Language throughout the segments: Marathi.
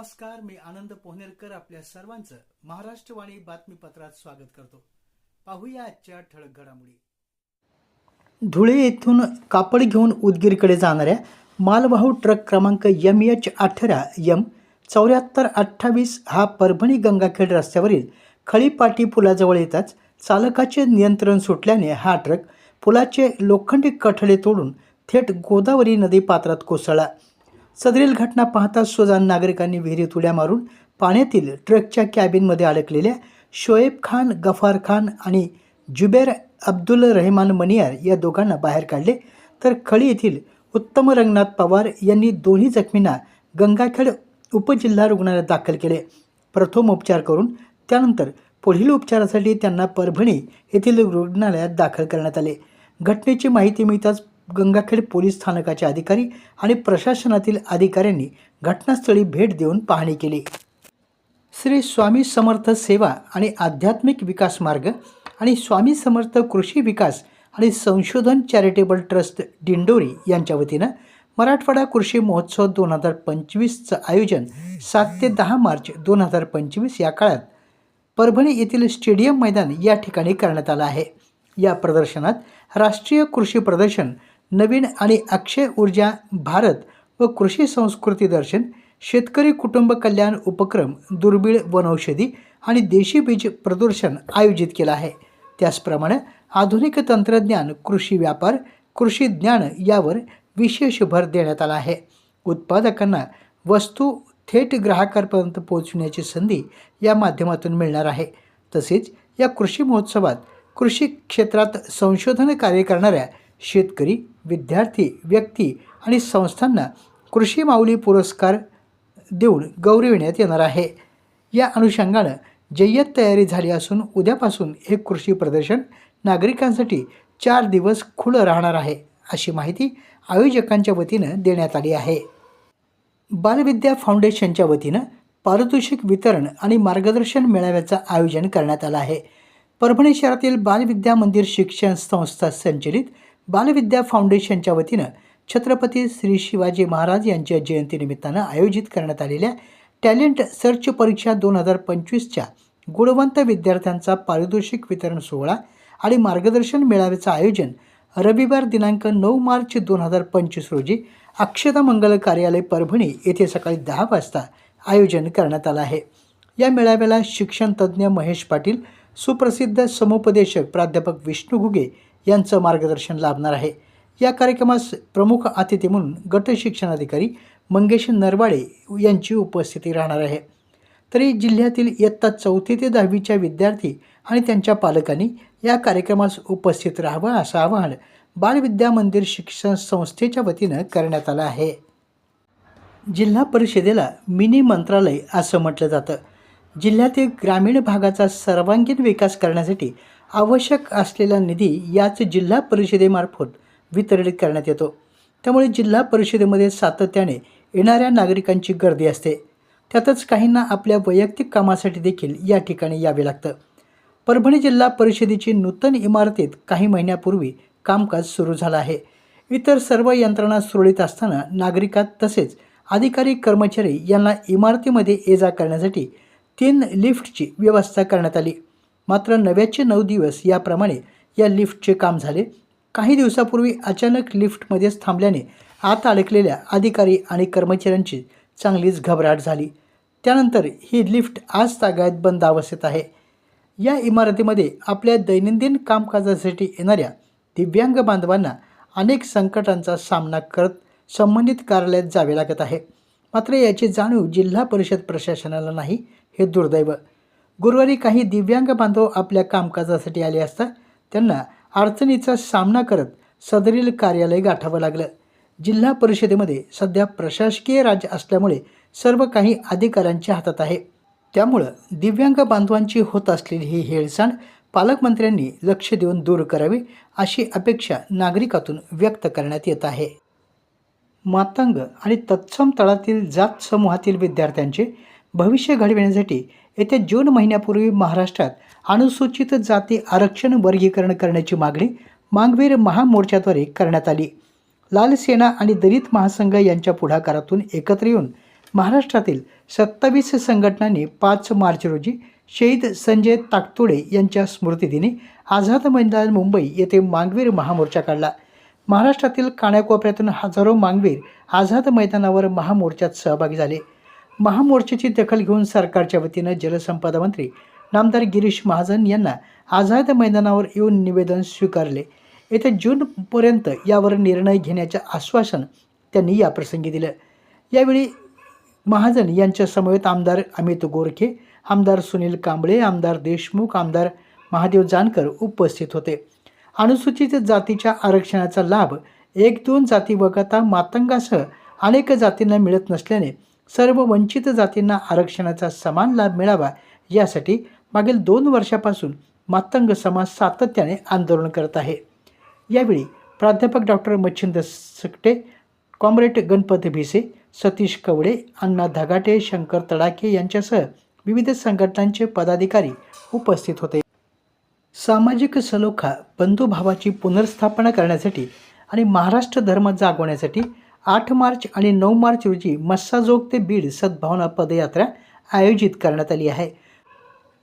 नमस्कार मी आनंद पोहनेरकर आपल्या सर्वांचं महाराष्ट्रवाणी बातमीपत्रात स्वागत करतो. पाहूया आजच्या ठळक घडामोडी. धुळे येथून कापड घेऊन उदगीरकडे जाणाऱ्या मालवाहू ट्रक क्रमांक एम एच अठरा एम चौऱ्याहत्तर अठ्ठावीस हा परभणी गंगाखेड रस्त्यावरील खळीपाटी पुलाजवळ येताच चालकाचे नियंत्रण सुटल्याने हा ट्रक पुलाचे लोखंडी कठडे तोडून थेट गोदावरी नदी पात्रात कोसळला. सदरील घटना पाहताच सुजान नागरिकांनी विहिरीत उड्या मारून पाण्यातील ट्रकच्या कॅबिनमध्ये अडकलेल्या शोएब खान गफार खान आणि जुबेर अब्दुल रहमान मनियार या दोघांना बाहेर काढले. तर खळी येथील उत्तम रंगनाथ पवार यांनी दोन्ही जखमींना गंगाखेड उपजिल्हा रुग्णालयात दाखल केले. प्रथम उपचार करून त्यानंतर पुढील उपचारासाठी त्यांना परभणी येथील रुग्णालयात दाखल करण्यात आले. घटनेची माहिती मिळताच गंगाखेड पोलीस स्थानकाचे अधिकारी आणि प्रशासनातील अधिकाऱ्यांनी घटनास्थळी भेट देऊन पाहणी केली. श्री स्वामी समर्थ सेवा आणि आध्यात्मिक विकास मार्ग आणि स्वामी समर्थ कृषी विकास आणि संशोधन चॅरिटेबल ट्रस्ट दिंडोरी यांच्या वतीनं मराठवाडा कृषी महोत्सव दोन हजार पंचवीसचं आयोजन सात ते दहा मार्च दोन हजार पंचवीस या काळात परभणी येथील स्टेडियम मैदान या ठिकाणी करण्यात आलं आहे. या प्रदर्शनात राष्ट्रीय कृषी प्रदर्शन नवीन आणि अक्षय ऊर्जा भारत व कृषी संस्कृती दर्शन शेतकरी कुटुंब कल्याण उपक्रम दुर्बीळ वनौषधी आणि देशी बीज प्रदर्शन आयोजित केलं आहे. त्याचप्रमाणे आधुनिक तंत्रज्ञान कृषी व्यापार कृषी ज्ञान यावर विशेष भर देण्यात आला आहे. उत्पादकांना वस्तू थेट ग्राहकांपर्यंत पोहोचण्याची संधी या माध्यमातून मिळणार आहे. तसेच या कृषी महोत्सवात कृषी क्षेत्रात संशोधन कार्य करणाऱ्या शेतकरी विद्यार्थी व्यक्ती आणि संस्थांना कृषी माऊली पुरस्कार देऊन गौरविण्यात येणार आहे. या अनुषंगानं जय्यत तयारी झाली असून उद्यापासून हे कृषी प्रदर्शन नागरिकांसाठी चार दिवस खुलं राहणार आहे अशी माहिती आयोजकांच्या वतीनं देण्यात आली आहे. बालविद्या फाउंडेशनच्या वतीनं पारितोषिक वितरण आणि मार्गदर्शन मेळाव्याचं आयोजन करण्यात आलं आहे. परभणी शहरातील बालविद्या मंदिर शिक्षण संस्था संचलित बालविद्या फाउंडेशनच्या वतीनं छत्रपती श्री शिवाजी महाराज यांच्या जयंतीनिमित्तानं आयोजित करण्यात आलेल्या टॅलेंट सर्च परीक्षा दोन हजार पंचवीसच्या गुणवंत विद्यार्थ्यांचा पारितोषिक वितरण सोहळा आणि मार्गदर्शन मेळाव्याचं आयोजन रविवार दिनांक नऊ मार्च दोन हजार पंचवीस रोजी अक्षता मंगल कार्यालय परभणी येथे सकाळी दहा वाजता आयोजन करण्यात आलं आहे. या मेळाव्याला शिक्षणतज्ज्ञ महेश पाटील सुप्रसिद्ध समुपदेशक प्राध्यापक विष्णू घुगे यांचं मार्गदर्शन लाभणार आहे. या कार्यक्रमास प्रमुख अतिथी म्हणून गट शिक्षणाधिकारी मंगेश नरवाडे यांची उपस्थिती राहणार आहे. तरी जिल्ह्यातील इयत्ता चौथी ते दहावीच्या विद्यार्थी आणि त्यांच्या पालकांनी या कार्यक्रमास उपस्थित राहावं असं आवाहन बालविद्या मंदिर शिक्षण संस्थेच्या वतीनं करण्यात आलं आहे. जिल्हा परिषदेला मिनी मंत्रालय असं म्हटलं जातं. जिल्ह्यातील ग्रामीण भागाचा सर्वांगीण विकास करण्यासाठी आवश्यक असलेला निधी याच जिल्हा परिषदेमार्फत वितरित करण्यात येतो. त्यामुळे जिल्हा परिषदेमध्ये सातत्याने येणाऱ्या नागरिकांची गर्दी असते. त्यातच काहींना आपल्या वैयक्तिक कामासाठी देखील या ठिकाणी यावे लागतं. परभणी जिल्हा परिषदेची नूतन इमारतीत काही महिन्यापूर्वी कामकाज सुरू झालं आहे. इतर सर्व यंत्रणा सुरळीत असताना नागरिकात तसेच अधिकारी कर्मचारी यांना इमारतीमध्ये ये जा करण्यासाठी तीन लिफ्टची व्यवस्था करण्यात आली. मात्र नव्याचे नऊ दिवस याप्रमाणे या लिफ्टचे काम झाले. काही दिवसापूर्वी अचानक लिफ्टमध्येच थांबल्याने आत अडकलेल्या अधिकारी आणि कर्मचाऱ्यांची चांगलीच घबराट झाली. त्यानंतर ही लिफ्ट आज तागायत बंद अवस्थेत आहे. या इमारतीमध्ये आपल्या दैनंदिन कामकाजासाठी येणाऱ्या दिव्यांग बांधवांना अनेक संकटांचा सामना करत संबंधित कार्यालयात जावे लागत आहे. मात्र याची जाणीव जिल्हा परिषद प्रशासनाला नाही हे दुर्दैव. गुरुवारी काही दिव्यांग बांधव आपल्या कामकाजासाठी आले असता त्यांना अडचणीचा सामना करत सदरील कार्यालय गाठावं लागलं. जिल्हा परिषदेमध्ये सध्या प्रशासकीय राज्य असल्यामुळे सर्व काही अधिकाऱ्यांच्या हातात आहे. त्यामुळं दिव्यांग बांधवांची होत असलेली ही हेळसांड पालकमंत्र्यांनी लक्ष देऊन दूर करावी अशी अपेक्षा नागरिकातून व्यक्त करण्यात येत आहे. मातांग आणि तत्सम तळातील जात समूहातील विद्यार्थ्यांचे भविष्य घडविण्यासाठी येत्या जून महिन्यापूर्वी महाराष्ट्रात अनुसूचित जाती आरक्षण वर्गीकरण करण्याची मागणी मांगवीर महामोर्चाद्वारे करण्यात आली. लाल सेना आणि दलित महासंघ यांच्या पुढाकारातून एकत्र येऊन महाराष्ट्रातील सत्तावीस संघटनांनी पाच मार्च रोजी शहीद संजय ताकतोडे यांच्या स्मृतिदिनी आझाद मैदान मुंबई येथे मांगवीर महामोर्चा काढला. महाराष्ट्रातील कानाकोपऱ्यातून हजारो मांगवीर आझाद मैदानावर महामोर्चात सहभागी झाले. महामोर्चाची दखल घेऊन सरकारच्या वतीनं जलसंपदा मंत्री नामदार गिरीश महाजन यांना आझाद मैदानावर येऊन निवेदन स्वीकारले. येत्या जूनपर्यंत यावर निर्णय घेण्याचे आश्वासन त्यांनी याप्रसंगी दिलं. यावेळी महाजन यांच्या समवेत आमदार अमित गोरखे आमदार सुनील कांबळे आमदार देशमुख आमदार महादेव जानकर उपस्थित होते. अनुसूचित जातीच्या आरक्षणाचा लाभ एक दोन जाती वगळता मातंगासह अनेक जातींना मिळत नसल्याने सर्व वंचित जातींना आरक्षणाचा समान लाभ मिळावा यासाठी मागील दोन वर्षापासून मातंग समाज सातत्याने आंदोलन करत आहे. यावेळी प्राध्यापक डॉक्टर मच्छिंद सकटे कॉम्रेड गणपत भिसे सतीश कवडे अण्णा धगाटे शंकर तडाखे यांच्यासह विविध संघटनांचे पदाधिकारी उपस्थित होते. सामाजिक सलोखा बंधुभावाची पुनर्स्थापना करण्यासाठी आणि महाराष्ट्र धर्म जागवण्यासाठी आठ मार्च आणि नऊ मार्च रोजी मस्साजोग ते बीड सद्भावना पदयात्रा आयोजित करण्यात आली आहे.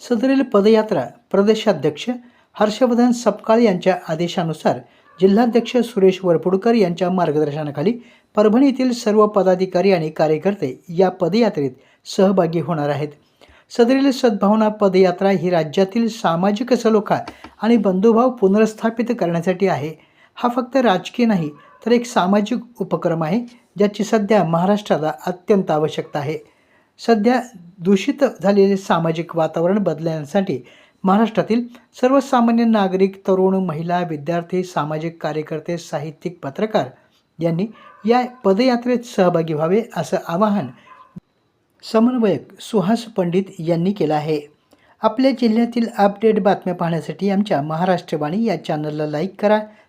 सदरील पदयात्रा प्रदेशाध्यक्ष हर्षवर्धन सपकाळ यांच्या आदेशानुसार जिल्हाध्यक्ष सुरेश वरपुडकर यांच्या मार्गदर्शनाखाली परभणी येथील सर्व पदाधिकारी आणि कार्यकर्ते या पदयात्रेत सहभागी होणार आहेत. सदरील सद्भावना पदयात्रा ही राज्यातील सामाजिक सलोखा आणि बंधुभाव पुनर्स्थापित करण्यासाठी आहे. हा फक्त राजकीय नाही तर एक सामाजिक उपक्रम आहे ज्याची सध्या महाराष्ट्राला अत्यंत आवश्यकता आहे. सध्या दूषित झालेले सामाजिक वातावरण बदलण्यासाठी महाराष्ट्रातील सर्वसामान्य नागरिक तरुण महिला विद्यार्थी सामाजिक कार्यकर्ते साहित्यिक पत्रकार यांनी या पदयात्रेत सहभागी व्हावे असं आवाहन समन्वयक सुहास पंडित यांनी केलं आहे. आपल्या जिल्ह्यातील अपडेट बातम्या पाहण्यासाठी आमच्या महाराष्ट्रवाणी या चॅनलला लाईक करा